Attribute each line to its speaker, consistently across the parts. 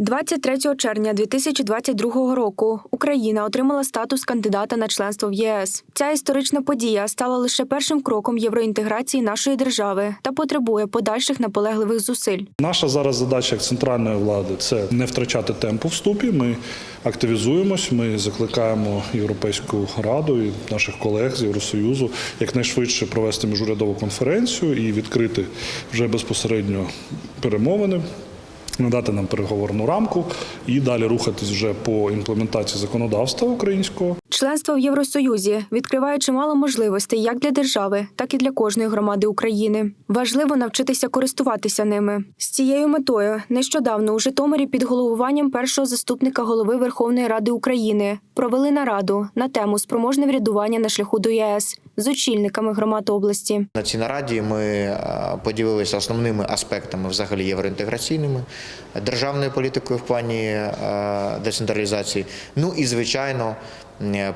Speaker 1: 23 червня 2022 року Україна отримала статус кандидата на членство в ЄС. Ця історична подія стала лише першим кроком євроінтеграції нашої держави та потребує подальших наполегливих зусиль.
Speaker 2: Наша зараз задача як центральної влади це не втрачати темпу вступі. Ми активізуємось. Ми закликаємо Європейську раду і наших колег з Євросоюзу якнайшвидше провести міжурядову конференцію і відкрити вже безпосередньо перемовини. Надати нам переговорну рамку і далі рухатись вже по імплементації законодавства українського.
Speaker 1: Членство в Євросоюзі відкриває чимало можливостей як для держави, так і для кожної громади України. Важливо навчитися користуватися ними. З цією метою нещодавно у Житомирі під головуванням першого заступника голови Верховної Ради України провели нараду на тему спроможне врядування на шляху до ЄС з очільниками громад області.
Speaker 3: На цій нараді ми е, поділилися основними аспектами взагалі євроінтеграційними, державною політикою в плані е, децентралізації. Ну і звичайно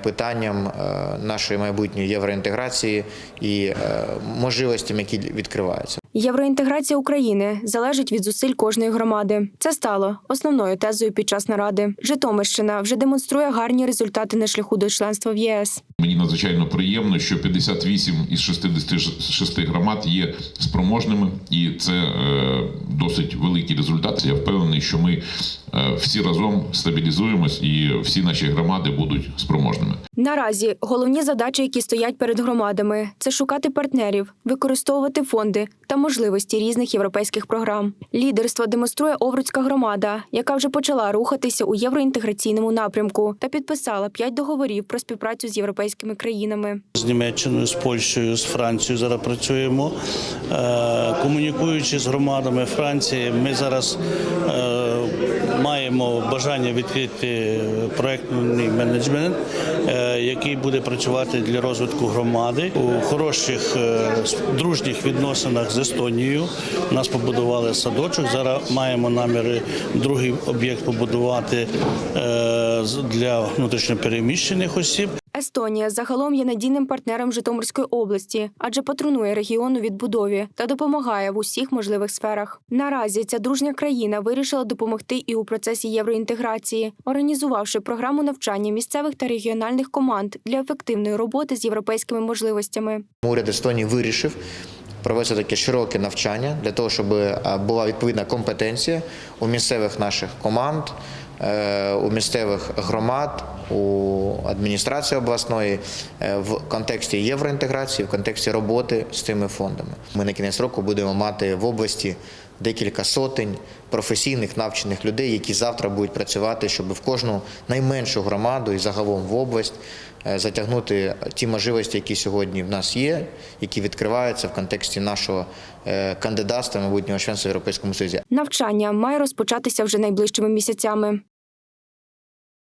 Speaker 3: питанням е, нашої майбутньої євроінтеграції і е, можливостями, які відкриваються.
Speaker 1: Євроінтеграція України залежить від зусиль кожної громади. Це стало основною тезою під час наради. Житомирщина вже демонструє гарні результати на шляху до членства в ЄС.
Speaker 4: Мені надзвичайно приємно, що 58 із 66 громад є спроможними, і це е, досить великий результат. Я впевнений, що ми е, всі разом стабілізуємось і всі наші громади будуть спроможними.
Speaker 1: Наразі головні задачі, які стоять перед громадами, це шукати партнерів, використовувати фонди та можливості різних європейських програм. Лідерство демонструє Овруцька громада, яка вже почала рухатися у євроінтеграційному напрямку та підписала п'ять договорів про співпрацю з європейськими країнами.
Speaker 5: З Німеччиною, з Польщею, з Францією зараз працюємо. Е, Комунікуючи з громадами Франції, ми зараз е, маємо бажання відкрити проектний менеджмент, е, який буде працювати для розвитку громади у хороших е, дружніх відносинах з Естонією. У нас побудували садочок. Зараз маємо наміри другий об'єкт побудувати е, для внутрішньопереміщених осіб.
Speaker 1: Естонія загалом є надійним партнером Житомирської області, адже патронує регіону відбудові та допомагає в усіх можливих сферах. Наразі ця дружня країна вирішила допомогти і у процесі євроінтеграції, організувавши програму навчання місцевих та регіональних команд для ефективної роботи з європейськими можливостями.
Speaker 3: Уряд Естонії вирішив провести таке широке навчання для того, щоб е, була відповідна компетенція у місцевих наших команд, у місцевих громад, у адміністрації обласної е, в контексті євроінтеграції, в контексті роботи з цими фондами. Ми на кінець року будемо мати в області декілька сотень професійних навчених людей, які завтра будуть працювати, щоб в кожну найменшу громаду і загалом в область е, затягнути ті можливості, які сьогодні в нас є, які відкриваються в контексті нашого е, кандидатства майбутнього членства в Європейському Союзі.
Speaker 1: Навчання має розпочатися вже найближчими місяцями.